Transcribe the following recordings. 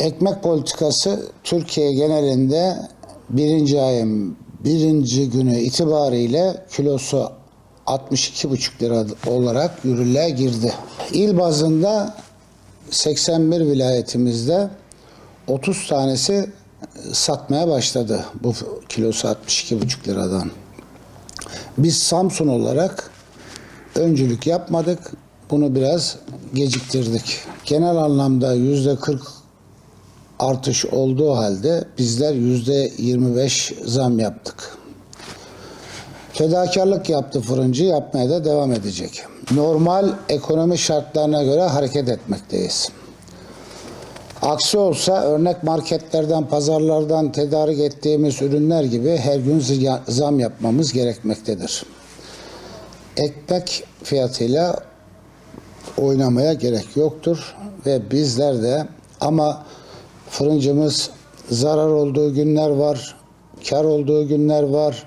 Ekmek politikası Türkiye genelinde birinci ayın birinci günü itibariyle kilosu 62,5 lira olarak yürürlüğe girdi. İl bazında 81 vilayetimizde 30 tanesi satmaya başladı bu kilosu 62,5 liradan. Biz Samsun olarak öncülük yapmadık. Bunu biraz geciktirdik. Genel anlamda yüzde 40 artış olduğu halde bizler yüzde 25 zam yaptık. Fedakarlık yaptı fırıncı yapmaya da devam edecek. Normal ekonomi şartlarına göre hareket etmekteyiz. Aksi olsa örnek marketlerden, pazarlardan tedarik ettiğimiz ürünler gibi her gün zam yapmamız gerekmektedir. Ekmek fiyatıyla oynamaya gerek yoktur ve bizler de ama fırıncımız zarar olduğu günler var, kar olduğu günler var,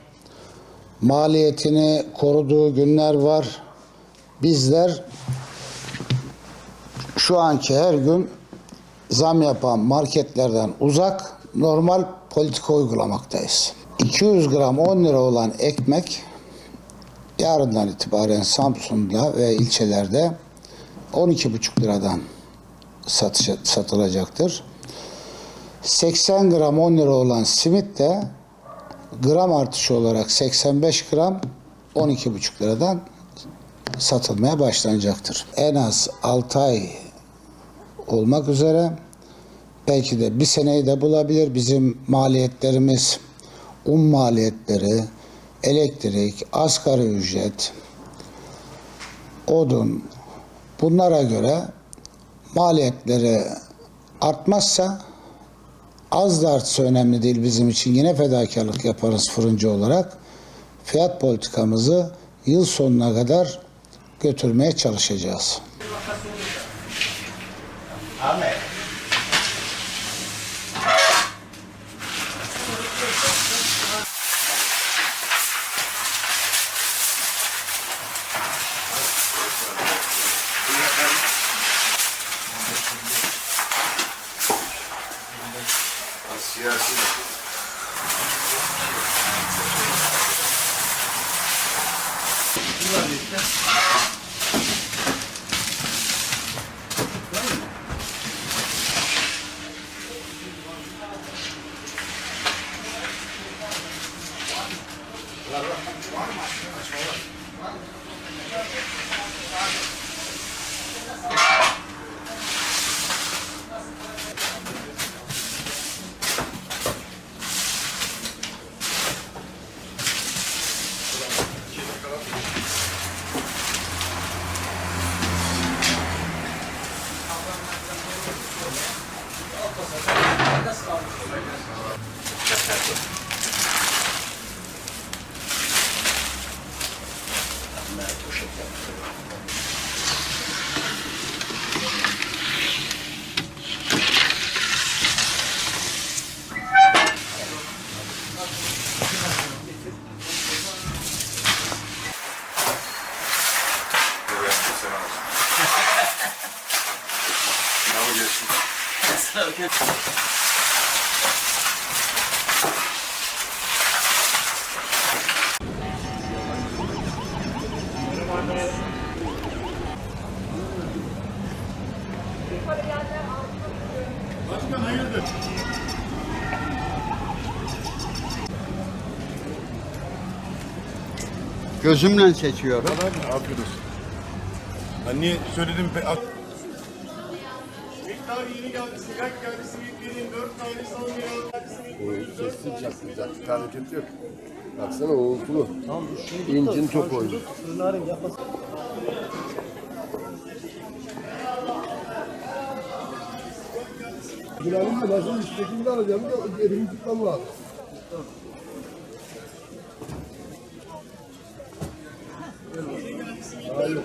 maliyetini koruduğu günler var. Bizler şu anki her gün zam yapan marketlerden uzak normal politika uygulamaktayız. 200 gram 10 lira olan ekmek yarından itibaren Samsun'da ve ilçelerde 12,5 liradan satış, satılacaktır. 80 gram 10 lira olan simit de gram artışı olarak 85 gram 12,5 liradan satılmaya başlanacaktır. En az 6 ay olmak üzere belki de bir seneyi de bulabilir. Bizim maliyetlerimiz un maliyetleri, elektrik, asgari ücret, odun bunlara göre maliyetleri artmazsa az da artsa önemli değil bizim için. Yine fedakarlık yaparız fırıncı olarak. Fiyat politikamızı yıl sonuna kadar götürmeye çalışacağız. Siyasi. Böyle yaptın sen abi. Sınavı geçtin. Gözümle seçiyorum. Afiyet olsun. Niye söyledim? Miktar yeni geldi, sıcak geldi, simit dört tane lira. Sessiz çaklayacak. Bir hareket yok. Baksana uğultulu. Tamam İncin top oyunu. Bilal'in de başını üsttekini de alacağım da elimi tutmam lazım. Hayır.